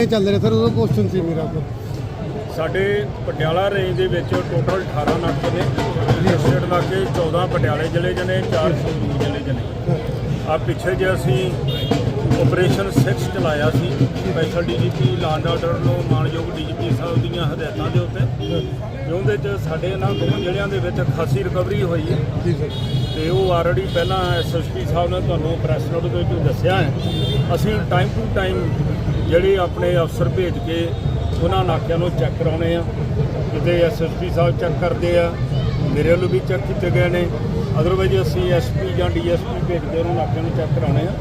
ਇਹ ਚੱਲ ਰਿਹਾ ਸਰ ਉਹਦਾ ਕੁਐਸਚਨ ਸੀ ਮੇਰਾ ਸਰ। ਸਾਡੇ ਪਟਿਆਲਾ ਰੇਂਜ ਦੇ ਵਿੱਚ ਟੋਟਲ 18 ਨਾਕੇ ਨੇ ਸਟੇਟ ਲਾਗੇ 14 ਪਟਿਆਲੇ ਜ਼ਿਲ੍ਹੇ 'ਚ ਨੇ 4 ਸੰਗਰੂਰ ਜ਼ਿਲ੍ਹੇ 'ਚ ਨੇ ਆ ਪਿੱਛੇ ਜੇ ਅਸੀਂ ਆਪਰੇਸ਼ਨ 6 ਚਲਾਇਆ ਸੀ special DGP law and order ਨੂੰ ਮਾਨਯੋਗ ਡੀਜੀਪੀ ਸਾਹਿਬ ਦੀਆਂ ਹਦਾਇਤਾਂ ਦੇ ਉੱਤੇ ਉਹਦੇ 'ਚ ਸਾਡੇ ਇਹਨਾਂ ਦੋਵਾਂ ਜ਼ਿਲ੍ਹਿਆਂ ਦੇ ਵਿੱਚ ਖਾਸੀ ਰਿਕਵਰੀ ਹੋਈ ਹੈ। ਤੇ ਉਹ ਆਲਰੇਡੀ ਪਹਿਲਾਂ ਐਸਐਸਪੀ ਸਾਹਿਬ ਨੇ ਤੁਹਾਨੂੰ ਪ੍ਰੈਸ ਨੋਟ ਦੇ ਵਿੱਚ ਦੱਸਿਆ ਹੈ। ਅਸੀਂ ਟਾਈਮ ਟੂ ਟਾਈਮ ਜਿਹੜੇ ਆਪਣੇ ਅਫਸਰ ਭੇਜ ਕੇ ਉਹਨਾਂ ਨਾਕਿਆਂ ਨੂੰ ਚੈੱਕ ਕਰਾਉਣੇ ਆ ਜਿੱਦੇ ਐਸਐਸਪੀ ਸਾਹਿਬ ਚੈੱਕ ਕਰਦੇ ਆ, ਮੇਰੇ ਵੱਲੋਂ ਵੀ ਚੈੱਕ ਕੀਤੇ ਗਏ ਨੇ। ਅਦਰਵਾਈਜ਼ ਅਸੀਂ ਐਸਪੀ ਜਾਂ ਡੀਐਸਪੀ ਭੇਜਦੇ ਉਹਨਾਂ ਨਾਕਿਆਂ ਨੂੰ ਚੈੱਕ ਕਰਾਉਣੇ ਆ।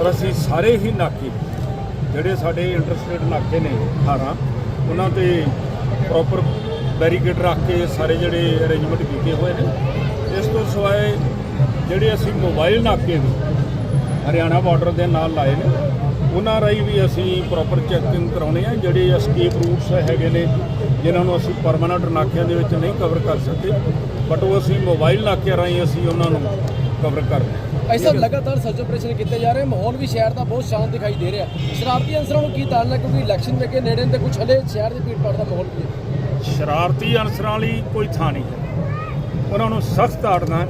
ਔਰ ਅਸੀਂ ਸਾਰੇ ਹੀ ਨਾਕੇ, ਜਿਹੜੇ ਸਾਡੇ ਇੰਟਰਸਟੇਟ ਨਾਕੇ ਨੇ 18 ਉਹਨਾਂ ਤੇ ਪ੍ਰੋਪਰ ਬੈਰੀਕੇਡ ਰੱਖ ਕੇ ਸਾਰੇ ਜਿਹੜੇ ਅਰੇਂਜਮੈਂਟ ਕੀਤੇ ਹੋਏ ਨੇ। ਇਸ ਤੋਂ ਸਿਵਾਏ ਜਿਹੜੇ ਅਸੀਂ ਮੋਬਾਈਲ ਨਾਕੇ ਵੀ ਹਰਿਆਣਾ ਬਾਰਡਰ ਦੇ ਨਾਲ ਲਾਏ ਨੇ ਉਹਨਾਂ ਰਾਹੀਂ ਵੀ ਅਸੀਂ ਪ੍ਰੋਪਰ ਚੈਕਿੰਗ ਕਰਾਉਣੇ ਆ ਜਿਹੜੇ ਐਸਕੇਪ ਰੂਟਸ ਹੈਗੇ ਨੇ ਜਿਨ੍ਹਾਂ ਨੂੰ ਅਸੀਂ ਪਰਮਾਨੈਂਟ ਨਾਕਿਆਂ ਦੇ ਵਿੱਚ ਨਹੀਂ ਕਵਰ ਕਰ ਸਕਦੇ ਬਟ ਉਹ ਅਸੀਂ ਮੋਬਾਈਲ ਨਾਕਿਆਂ ਰਾਹੀਂ ਅਸੀਂ ਉਹਨਾਂ ਨੂੰ ਕਵਰ ਕਰਦੇ ਹਾਂ। ਐਸਾ ਲਗਾਤਾਰ ਸਰਚ ਆਪਰੇਸ਼ਨ ਕੀਤੇ ਜਾ ਰਹੇ ਮਾਹੌਲ ਵੀ ਸ਼ਹਿਰ ਦਾ ਬਹੁਤ ਸ਼ਾਂਤ ਦਿਖਾਈ ਦੇ ਰਿਹਾ। ਸ਼ਰਾਰਤੀ ਅਨਸਰਾਂ ਨੂੰ ਕੀ ਤਾੜਨਾ ਕਿਉਂਕਿ ਇਲੈਕਸ਼ਨ ਦੇ ਕੇ ਨੇੜੇ ਤੇ ਕੁਝ ਹਲੇ ਸ਼ਹਿਰ ਦੀ ਭੀੜ ਭਾੜ ਦਾ ਮਾਹੌਲ ਵੀ ਹੈ। ਸ਼ਰਾਰਤੀ ਅਨਸਰਾਂ ਲਈ ਕੋਈ ਥਾਂ ਨਹੀਂ ਹੈ। ਉਹਨਾਂ ਨੂੰ ਸਖਤ ਆੜਨਾ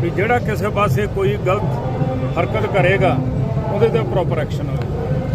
ਵੀ ਜਿਹੜਾ ਕਿਸੇ ਪਾਸੇ ਕੋਈ ਗਲਤ ਹਰਕਤ ਕਰੇਗਾ ਉਹਦੇ ਤੇ ਪ੍ਰੋਪਰ ਐਕਸ਼ਨ ਹੋਵੇ